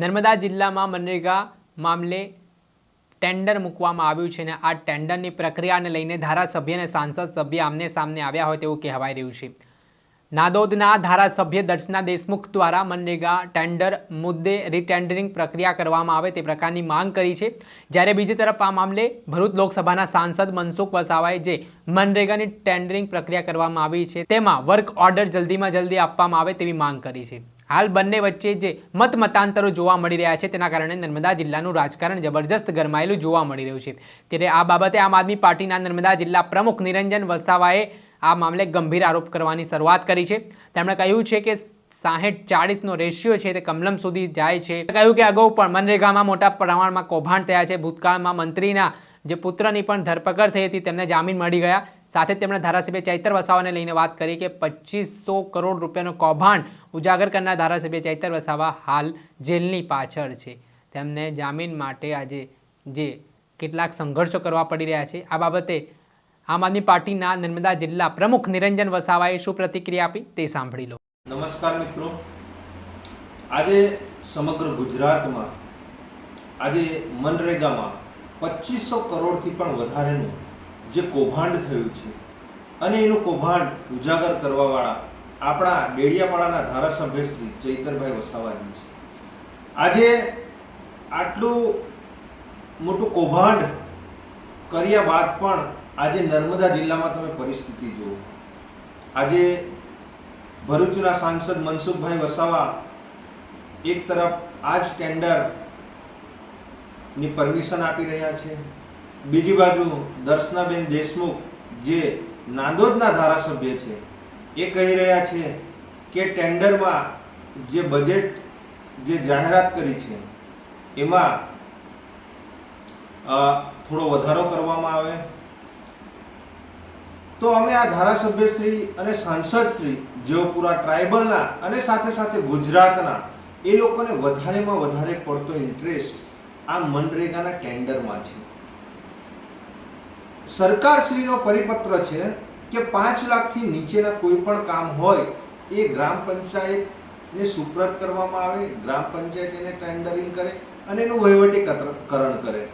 નર્મદા જિલ્લામાં મનરેગા મામલે ટેન્ડર મૂકવામાં આવ્યું છે અને આ ટેન્ડરની પ્રક્રિયાને લઈને ધારાસભ્ય અને સાંસદ સભ્ય આમને સામને આવ્યા હોય તેવું કહેવાઈ રહ્યું છે. નાદોદના ધારાસભ્ય દર્શના દેશમુખ દ્વારા મનરેગા ટેન્ડર મુદ્દે રીટેન્ડરિંગ પ્રક્રિયા કરવામાં આવે તે પ્રકારની માંગ કરી છે. જ્યારે બીજી તરફ આ મામલે ભરૂચ લોકસભાના સાંસદ મનસુખ વસાવાએ જે મનરેગાની ટેન્ડરિંગ પ્રક્રિયા કરવામાં આવી છે તેમાં વર્ક ઓર્ડર જલ્દીમાં જલ્દી આપવામાં આવે તેવી માંગ કરી છે. હાલ બંને વચ્ચે જે મત મતાંતરો જોવા મળી રહ્યા છે, તેના કારણે નર્મદા જિલ્લાનું રાજકારણ જબરજસ્ત ગરમાયેલું જોવા મળી રહ્યું છે. ત્યારે આ બાબતે આમ આદમી પાર્ટીના નર્મદા જિલ્લા પ્રમુખ નિરંજન વસાવાએ આ મામલે ગંભીર આરોપ કરવાની શરૂઆત કરી છે. તેમણે કહ્યું છે કે સાહીઠ ચાળીસનો રેશિયો છે તે કમલમ સુધી જાય છે. કહ્યું કે અગાઉ પણ મનરેગામાં મોટા પ્રમાણમાં કૌભાંડ થયા છે. ભૂતકાળમાં મંત્રીના જે પુત્રની પણ ધરપકડ થઈ હતી, તેમને જામીન મળી ગયા. સાથે તેમણે ધારાસભ્ય ચૈતર વસાવાને લઈને વાત કરી કે પચીસો કરોડ રૂપિયાનું કૌભાંડ ઉજાગર કરનાર ધારાસભ્ય ચૈતર વસાવા હાલ જેલની પાછળ છે. તેમને જામીન માટે આજે જે કેટલાક સંઘર્ષો કરવા પડી રહ્યા છે, આ બાબતે આમ આદમી પાર્ટીના નર્મદા જિલ્લા પ્રમુખ નિરંજન વસાવાએ શું પ્રતિક્રિયા આપી તે સાંભળી લો. નમસ્કાર મિત્રો. આજે સમગ્ર ગુજરાતમાં, આજે મનરેગામાં પચીસો કરોડથી પણ વધારેનું જે કૌભાંડ થયું છે. અને એનું કૌભાંડ ઉજાગર કરવાવાળા આપણા ડેડિયાપાડાના ધારાસભ્ય શ્રી ચૈતરભાઈ વસાવાજી છે. આજે આટલું મોટું કૌભાંડ કર્યા બાદ પણ આજે નર્મદા જિલ્લામાં તમે પરિસ્થિતિ જુઓ. આજે ભરૂચના સાંસદ મનસુખભાઈ વસાવા એક તરફ આ જ ટેન્ડરની પરમિશન આપી રહ્યા છે. બીજી બાજુ દર્શનાબેન દેશમુખ જે નાંદોદના ધારાસભ્ય છે, એ કહી રહ્યા છે કે ટેન્ડરમાં જે બજેટ જે જાહેરાત કરી છે, એમાં થોડો વધારો કરવામાં આવે. તો અમે આ ધારાસભ્યશ્રી અને સાંસદશ્રી જેઓ પૂરા ટ્રાઇબલના અને સાથે સાથે ગુજરાતના, એ લોકોને વધારેમાં વધારે પડતો ઇન્ટરેસ્ટ આ મનરેગાના ટેન્ડરમાં છે. સરકારશ્રીનો પરિપત્ર છે કે પાંચ લાખથી નીચેના કોઈ પણ કામ હોય, એ ગ્રામ પંચાયતને સુપ્રત કરવામાં આવે, ગ્રામ પંચાયત એને ટેન્ડરિંગ કરે અને એનું વહીવટીકરણ કરે.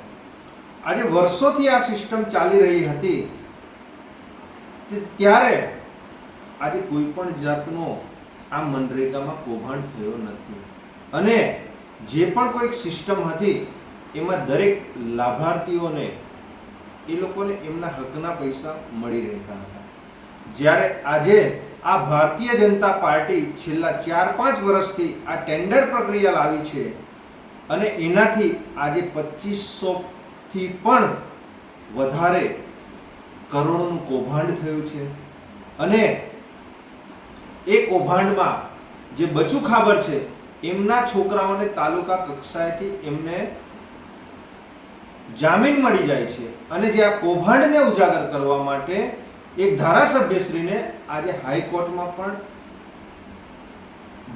આજે વર્ષોથી આ સિસ્ટમ ચાલી રહી હતી. ત્યારે આજે કોઈ પણ જાતનો આ મનરેગામાં કૌભાંડ થયો નથી. અને જે પણ કોઈક સિસ્ટમ હતી, એમાં દરેક લાભાર્થીઓને એ લોકોને એમના હકના પૈસા મળી રહેતા હતા. જ્યારે આજે આ ભારતીય જનતા પાર્ટી છેલ્લા ચાર પાંચ વર્ષથી આ ટેન્ડર પ્રક્રિયા લાવી છે અને એનાથી આજે પચીસોથી પણ વધારે કરોડોનું કૌભાંડ થયું છે. અને એ કૌભાંડમાં જે બચુ ખાબર છે, એમના છોકરાઓને તાલુકા કક્ષાએથી એમને જામીન મળી જાય છે અને જે આ કૌભાંડને ઉજાગર કરવા માટે એક ધારાસભ્યશ્રીને આજે હાઈકોર્ટમાં પણ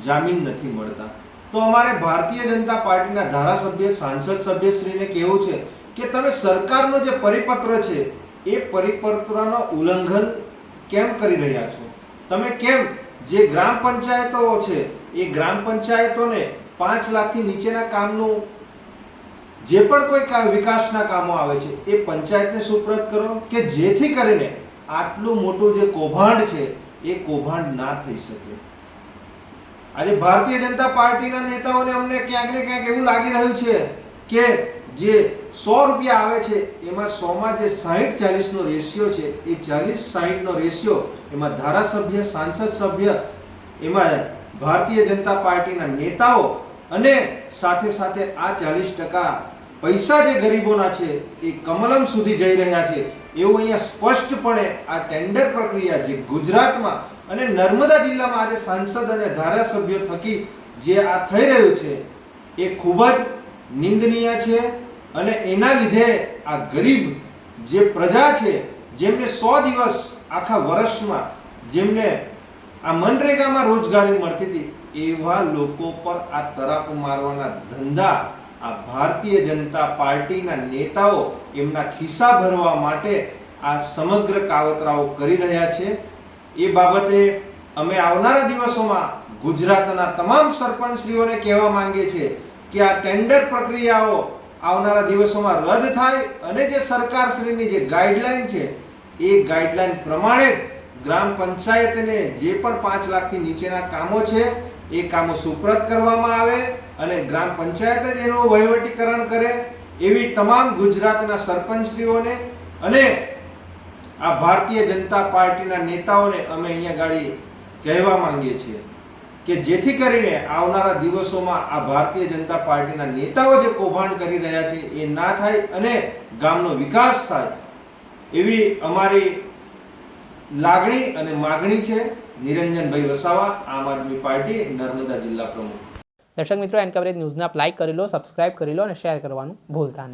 જામીન નથી મળતા. તો અમારે ભારતીય જનતા પાર્ટીના ધારાસભ્ય, સાંસદ સભ્યશ્રીને કહેવું છે કે તમે સરકારનો જે પરિપત્ર છે, એ પરિપત્રનો ઉલ્લંઘન કેમ કરી રહ્યા છો? તમે કેમ જે ગ્રામ પંચાયતો છે, એ ગ્રામ પંચાયતોને પાંચ લાખથી નીચેના કામનું જે પણ કોઈ વિકાસના કામો આવે છે, એ પંચાયતને સુપ્રત કરો કે જેથી કરીને આટલું મોટું જે કૌભાંડ છે, એ કૌભાંડ ના થઈ શકે. આજે ભારતીય જનતા પાર્ટીના નેતાઓને અમને ક્યાંક ને ક્યાંક એવું લાગી રહ્યું છે કે જે સો રૂપિયા આવે છે, એમાં સોમાં જે સાહીઠ ચાલીસનો રેશિયો છે, એ ચાલીસ સાહીઠનો રેશિયો એમાં ધારાસભ્ય, સાંસદ સભ્ય, એમાં ભારતીય જનતા પાર્ટીના નેતાઓ અને સાથે સાથે આ ચાલીસ ટકા પૈસા જે ગરીબોના છે, એ કમલમ સુધી જઈ રહ્યા છે. એવું અહીંયા સ્પષ્ટપણે આ ટેન્ડર પ્રક્રિયા જે ગુજરાતમાં અને નર્મદા જિલ્લામાં આજે સાંસદ અને ધારાસભ્યો થકી જે આ થઈ રહ્યું છે, એ ખૂબ જ નિંદનીય છે અને એના લીધે આ ગરીબ જે પ્રજા છે, જેમને સો દિવસ આખા વર્ષમાં જેમને આ મનરેગામાં રોજગારી મળતી હતી એવા લોકો પર આ તરાપ મારવાના ધંધા, આ ભારતીય જનતા પાર્ટીના નેતાઓ એમના ખિસ્સા ભરવા માટે આ સમગ્ર કાવતરાઓ કરી રહ્યા છે. એ બાબતે અમે આવનારા દિવસોમાં ગુજરાતના તમામ સરપંચશ્રીઓને કહેવા માંગીએ છીએ કે આ ટેન્ડર પ્રક્રિયાઓ આવનારા દિવસોમાં રદ થાય અને જે સરકારશ્રીની જે ગાઈડલાઈન છે, એ ગાઈડલાઈન પ્રમાણે ગ્રામ પંચાયતને જે પણ પાંચ લાખથી નીચેના કામો છે એ કામો સુપ્રત કરવામાં આવે અને ગ્રામ પંચાયત જ એનું વહીવટીકરણ કરે એવી તમામ ગુજરાતના સરપંચશ્રીઓને અને આ ભારતીય જનતા પાર્ટીના નેતાઓને અમે અહીંયા ગાડી કહેવા માંગીએ છીએ કે જેથી કરીને આવનારા દિવસોમાં આ ભારતીય જનતા પાર્ટીના નેતાઓ જે કૌભાંડ કરી રહ્યા છે એ ના થાય અને ગામનો વિકાસ થાય એવી અમારી લાગણી અને માગણી છે નિરંજનભાઈ વસાવા, આમ આદમી પાર્ટી, નર્મદા જિલ્લા પ્રમુખ. દર્શક મિત્રો, એન કવરેજ ન્યૂઝને લાઇક કરી લો સબસ્ક્રાઇબ કરી લો અને શેર કરવાનું ભૂલતા નહીં.